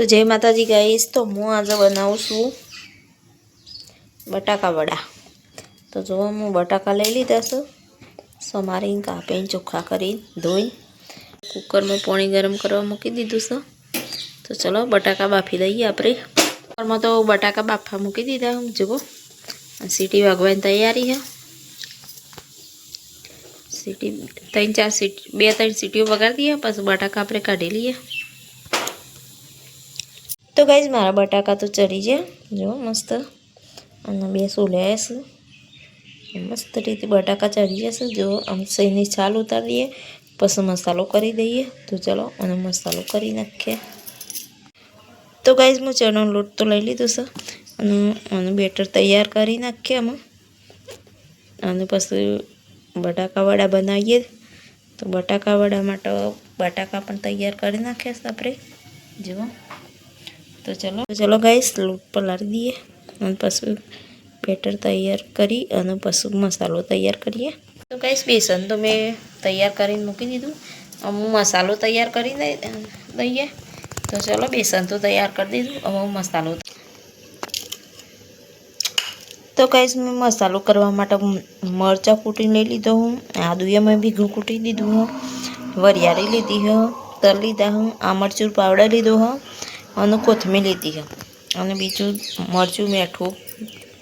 તો જય માતાજી ગાઈશ તો હું આજે બનાવું છું બટાકા વડા. તો જો હું બટાકા લઈ લીધા છું. સમારીને કાપીને ચોખ્ખા કરીને ધોઈ કુકરમાં પાણી ગરમ કરવા મૂકી દીધું છે. તો ચલો, બટાકા બાફી દઈએ આપણે. કુકરમાં તો બટાકા બાફા મૂકી દીધા જુઓ. સીટી વાગવાની તૈયારી છે. સીટી, ત્રણ ચાર સીટી, બે ત્રણ સીટીઓ વગાડી દઈએ, પછી બટાકા આપણે કાઢી લઈએ. ગાઈઝ મારા બટાકા તો ચડી ગયા. જો, મસ્ત. અને બે સોલ્યા મસ્ત રીતે બટાકા ચડી જશે. જો, આમ સહીની છાલ ઉતારીએ, પછી મસાલો કરી દઈએ. તો ચલો, અને મસાલો કરી નાખીએ. તો ગાઈઝ હું ચણાનો લોટ તો લઈ લીધો છે. અને આનું બેટર તૈયાર કરી નાખીએ આમાં. અને પછી બટાકા વડા બનાવીએ. તો બટાકા વડા માટે બટાકા પણ તૈયાર કરી નાખ્યા આપણે. જુઓ તો ચલો ચલો ગાઈસ લોટ પલાળી દઈએ અને પછી બેટર તૈયાર કરી અને પછી મસાલો તૈયાર કરીએ. તો ગાઈસ બેસન તો મેં તૈયાર કરીને મૂકી દીધું. અમુક મસાલો તૈયાર કરી દઈએ. તો ચલો, બેસન તો તૈયાર કરી દીધું. અમુક મસાલો તો ગાઈસ મેં મસાલો કરવા માટે મરચાં કૂટીને લઈ લીધો હું. આદુએ મેં ભીગું કૂટી દીધું હું. વરિયાળી લીધી હ, તલ લીધા હું આમરચૂર પાવડર લીધો હ. અને કોથમીર લીધી છે. અને બીજું મરચું મીઠું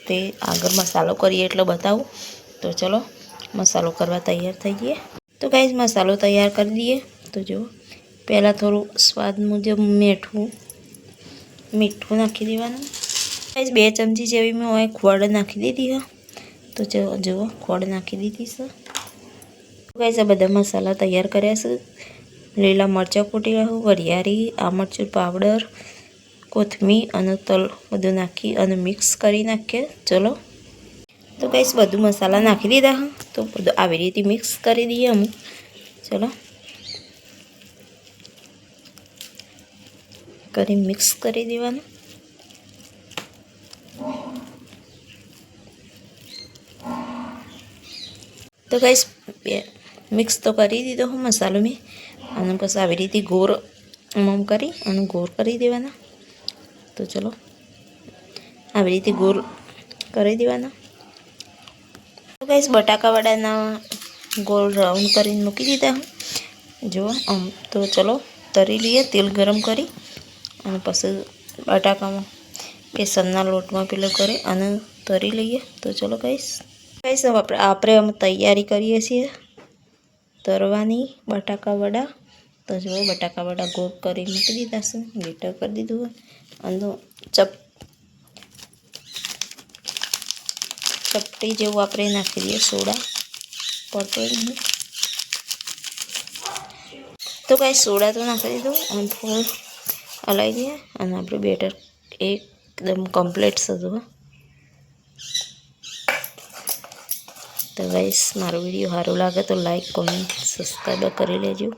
તે આગળ મસાલો કરીએ એટલે બતાવું. તો ચલો, મસાલો કરવા તૈયાર થઈ જઈએ તો કાંઈ મસાલો તૈયાર કરી દઈએ. તો જુઓ, પહેલાં થોડું સ્વાદ મુજબ મીઠું મીઠું નાખી દેવાનું. કાંઈ બે ચમચી જેવી મેં હોય ખોડ નાખી દીધી હા તો જુઓ, ખોડ નાખી દીધી છે. કાંઈ બધા મસાલા તૈયાર કર્યા છે. લીલા મરચાં કૂટી રહ્યું વરિયાળી આમરચૂર પાવડર, કોથમીર અને તલ બધું નાખી અને મિક્સ કરી નાખીએ. ચલો. તો કઈશ બધું મસાલા નાખી દીધા તો બધું આવી રીતે મિક્સ કરી દઈએ અમુક ચલો. કરી મિક્સ કરી દેવાનું. તો કઈશ મિક્સ તો કરી દીધો હું મસાલો મેં. અને પછી આવી રીતે ગોળ આમ કરી અને ગોળ કરી દેવાના. તો ચલો, આવી રીતે ગોળ કરી દેવાના. તો ગાઈસ બટાકાવાડાના ગોળ રાઉન્ડ કરીને મૂકી દીધા હું. જુઓ આમ તો ચલો, તરી લઈએ, તેલ ગરમ કરી અને પછી બટાકામાં બેસનના લોટમાં પેલો કરી અને તરી લઈએ. તો ચલો ગાઈસ ગાઈસ આપણે આપણે અમે તૈયારી કરીએ છીએ. તરવાની બટાકા વડા તો જો બટાકા વડા ગોળ કરી મૂકી દીધા છે બેટર કરી દીધું હોય. અને ચપ ચપટી જેવું આપણે નાખી દઈએ સોડા. પડતો નહીં તો કાંઈ સોડા તો નાખી દીધું અને થોડું હલાવી દઈએ અને આપણે બેટર એકદમ કમ્પ્લીટ સજવું તો ગાઈસ મારો વીડિયો સારો લાગે તો લાઈક કોમેન્ટ સબસ્ક્રાઈબ કરી લેજો.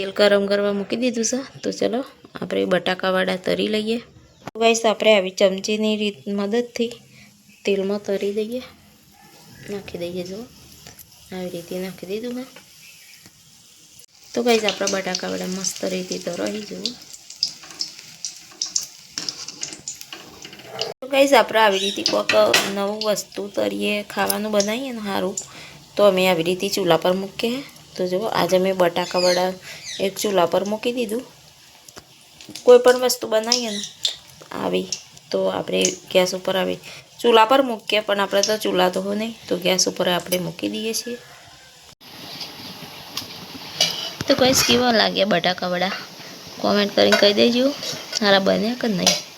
તેલ ગરમ કરવા મૂકી દીધું છે. તો ચલો, આપણે બટાકાવાળા તરી લઈએ. ગાઈસ આપણે આવી ચમચીની રીત મદદથી તેલમાં તરી દઈએ. નાખી દઈએ જો આવી રીતે નાખી દીધું મેં. તો ગાઈસ આપણા બટાકાવાળા મસ્ત રીતે તરાઈ જવું તો ગાઈસ આપણે આવી રીતે કોઈક નવું વસ્તુ તરીએ, ખાવાનું બનાવીએ ને સારું, તો અમે આવી રીતે ચૂલા પર મૂકીએ. તો જુઓ, આજે મેં બટાકા વડા એક ચૂલા પર મૂકી દીધું. કોઈ પણ વસ્તુ બનાવીએ ને, આવી તો આપણે ગેસ ઉપર આવી ચૂલા પર મૂકીએ, પણ આપણે તો ચૂલા તો નહીં, તો ગેસ ઉપર આપણે મૂકી દઈએ છીએ. તો કઈશ કેવા લાગ્યા બટાકા વડા કોમેન્ટ કરીને કહી દેજો, સારા બન્યા કે નહીં?